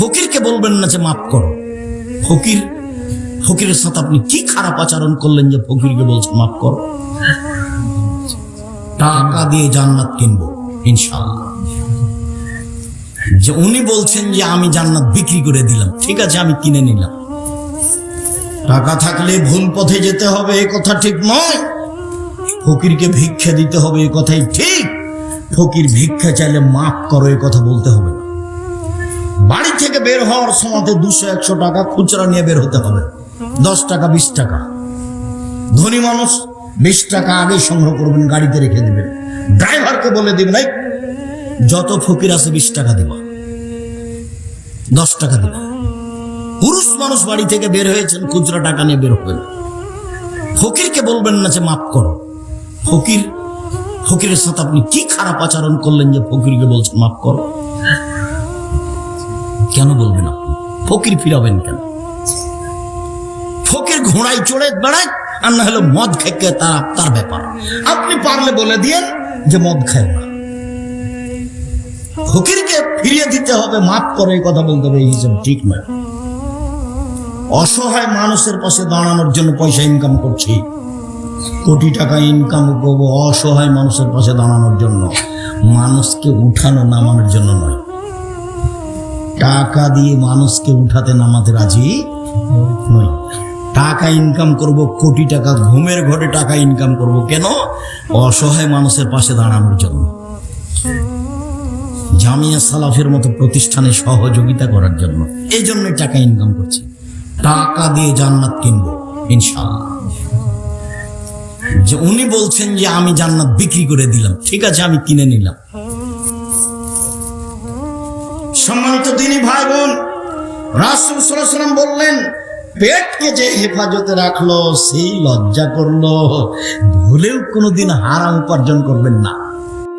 ফকিরকে বলবেন না যে মাফ করো। ফকির, ফকিরের সাথে আপনি কি খারাপ আচরণ করলেন যে ফকিরকে বলছেন মাফ করো? টাকা দিয়ে জান্নাত কিনবো, ইনশাআল্লাহ। যে উনি বলছেন যে আমি জান্নাত বিক্রি করে দিলাম, ঠিক আছে, আমি কিনে নিলাম। টাকা থাকলে ভুল পথে যেতে হবে, এ কথা ঠিক নয়। ফকিরকে ভিক্ষা দিতে হবে, এ কথাই ঠিক। ফকির ভিক্ষা চাইলে মাফ করো, এ কথা বলতে হবে বাড়ি থেকে বের হওয়ার সময় দুশো একশো টাকা খুচরা নিয়ে বের হতে হবে। দশ টাকা, বিশ টাকা। ধনী মানুষ বিশ টাকা আগে সংগ্রহ করবেন, গাড়িতে রেখে দেবেন। ড্রাইভারকে বলে দিবেন, এই, যত ফকির আছে বিশ টাকা দিবা। দশ টাকা দিবা। পুরুষ মানুষ বাড়ি থেকে বের হয়েছেন, খুচরা টাকা নিয়ে বের হবেন। ফকিরকে বলবেন না যে, মাফ করো। ফকির, ফকিরের সাথে আপনি কি খারাপ আচরণ করলেন যে ফকিরকে বলছেন, মাফ করো? কেন বলবেন আপনি? ফকির ফিরাবেন কেন? ফকির ঘোড়ায় চড়ে বেড়ায়, আর না হলে মদ খেকে তার তার ব্যাপার। আপনি পারলে বলে দিয়েন যে মদ খায় না। ফকিরকে ফিরিয়ে দিতে হবে, মাফ করে এই কথা বলতে হবে, এই হিসাব ঠিক নয়। অসহায় মানুষের পাশে দাঁড়ানোর জন্য পয়সা ইনকাম করছি। কোটি টাকা ইনকাম করব অসহায় মানুষের পাশে দাঁড়ানোর জন্য। মানুষকে উঠানো নামানোর জন্য নয়। টাকা দিয়ে মানুষকে উঠাতে নামাতে রাজি নই। টাকা ইনকাম করব, কোটি টাকা, ঘুমের ঘরে টাকা ইনকাম করব। কেন? অসহায় মানুষের পাশে দাঁড়ানোর জন্য। জামিয়া সালাফের মতো প্রতিষ্ঠানে সহযোগিতা করার জন্য। এই জন্য টাকা ইনকাম করছি। টাকা দিয়ে জান্নাত কিনবো, ইনশাআল্লাহ। যে উনি বলছেন যে আমি জান্নাত বিক্রি করে দিলাম। ঠিক আছে, আমি কিনে নিলাম। সম্মানিত দিনই ভাই বোন, রাসুল বললেন, পেটকে যে হেফাজতে রাখল, সেই লজ্জা করল। ভুলেও কোনোদিন হারাম উপার্জন করবেন না।